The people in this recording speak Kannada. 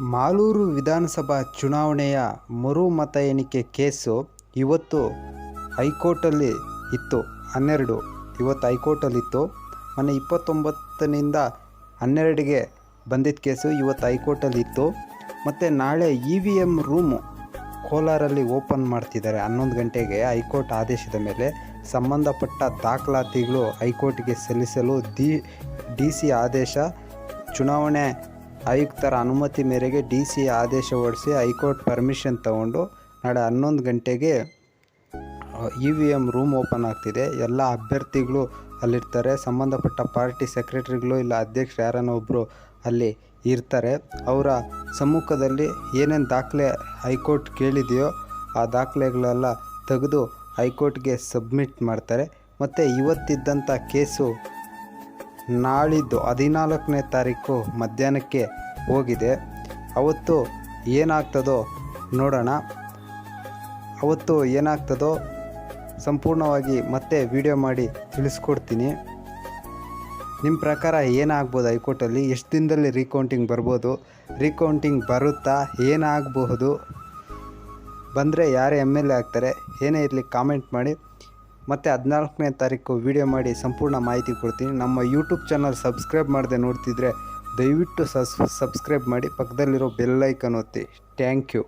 ಮಾಲೂರು ವಿಧಾನಸಭಾ ಚುನಾವಣೆಯ ಮರು ಮತ ಎಣಿಕೆ ಕೇಸು ಇವತ್ತು ಹೈಕೋರ್ಟಲ್ಲಿ ಇತ್ತು. ಹನ್ನೆರಡು ಇವತ್ತು ಹೈಕೋರ್ಟಲ್ಲಿತ್ತು ಮೊನ್ನೆ ಇಪ್ಪತ್ತೊಂಬತ್ತನಿಂದ ಹನ್ನೆರಡಿಗೆ ಬಂದಿದ್ದ ಕೇಸು ಇವತ್ತು ಹೈಕೋರ್ಟಲ್ಲಿ ಇತ್ತು. ಮತ್ತು ನಾಳೆ ಇ ವಿ ಎಂ ರೂಮು ಕೋಲಾರಲ್ಲಿ ಓಪನ್ ಮಾಡ್ತಿದ್ದಾರೆ. ಹನ್ನೊಂದು ಗಂಟೆಗೆ ಹೈಕೋರ್ಟ್ ಆದೇಶದ ಮೇಲೆ ಸಂಬಂಧಪಟ್ಟ ದಾಖಲಾತಿಗಳು ಹೈಕೋರ್ಟ್ಗೆ ಸಲ್ಲಿಸಲು ಡಿ ಡಿ ಸಿ ಆದೇಶ ಚುನಾವಣೆ ಆಯುಕ್ತರ ಅನುಮತಿ ಮೇರೆಗೆ ಡಿ ಸಿ ಆದೇಶ ಹೊರಡಿಸಿ ಹೈಕೋರ್ಟ್ ಪರ್ಮಿಷನ್ ತಗೊಂಡು ನಾಳೆ ಹನ್ನೊಂದು ಗಂಟೆಗೆ E V M room open ಆಗ್ತಿದೆ. ಎಲ್ಲ ಅಭ್ಯರ್ಥಿಗಳು ಅಲ್ಲಿರ್ತಾರೆ. ಸಂಬಂಧಪಟ್ಟ ಪಾರ್ಟಿ ಸೆಕ್ರೆಟರಿಗಳು ಇಲ್ಲ ಅಧ್ಯಕ್ಷರು ಯಾರನ್ನೋ ಒಬ್ಬರು ಅಲ್ಲಿ ಇರ್ತಾರೆ. ಅವರ ಸಮ್ಮುಖದಲ್ಲಿ ಏನೇನು ದಾಖಲೆ ಹೈಕೋರ್ಟ್ ಕೇಳಿದೆಯೋ ಆ ದಾಖಲೆಗಳೆಲ್ಲ ತೆಗೆದು ಹೈಕೋರ್ಟ್ಗೆ ಸಬ್ಮಿಟ್ ಮಾಡ್ತಾರೆ. ಮತ್ತು ಇವತ್ತಿದ್ದಂಥ ಕೇಸು ನಾಳಿದ್ದು ಹದಿನಾಲ್ಕನೇ ತಾರೀಕು ಮಧ್ಯಾಹ್ನಕ್ಕೆ ಹೋಗಿದೆ. ಅವತ್ತು ಏನಾಗ್ತದೋ ನೋಡೋಣ. ಅವತ್ತು ಏನಾಗ್ತದೋ ಸಂಪೂರ್ಣವಾಗಿ ಮತ್ತೆ ವಿಡಿಯೋ ಮಾಡಿ ತಿಳಿಸ್ಕೊಡ್ತೀನಿ. ನಿಮ್ಮ ಪ್ರಕಾರ ಏನಾಗ್ಬೋದು ಹೈಕೋರ್ಟಲ್ಲಿ? ಎಷ್ಟು ದಿನದಲ್ಲಿ ರೀಕೌಂಟಿಂಗ್ ಬರ್ಬೋದು? ರೀಕೌಂಟಿಂಗ್ ಬರುತ್ತಾ? ಏನಾಗಬಹುದು? ಬಂದರೆ ಯಾರು ಎಂ ಎಲ್ ಎ ಆಗ್ತಾರೆ? ಏನೇ ಇರಲಿ ಕಾಮೆಂಟ್ ಮಾಡಿ. ಮತ್ತು ಹದಿನಾಲ್ಕನೇ ತಾರೀಕು ವಿಡಿಯೋ ಮಾಡಿ ಸಂಪೂರ್ಣ ಮಾಹಿತಿ ಕೊಡ್ತೀನಿ. ನಮ್ಮ ಯೂಟ್ಯೂಬ್ ಚಾನಲ್ ಸಬ್ಸ್ಕ್ರೈಬ್ ಮಾಡದೆ ನೋಡ್ತಿದ್ರೆ ದಯವಿಟ್ಟು ಸಸ್ ಸಬ್ಸ್ಕ್ರೈಬ್ ಮಾಡಿ ಪಕ್ಕದಲ್ಲಿರೋ ಬೆಲ್ಲೈಕನ್ ಒತ್ತಿ. Thank you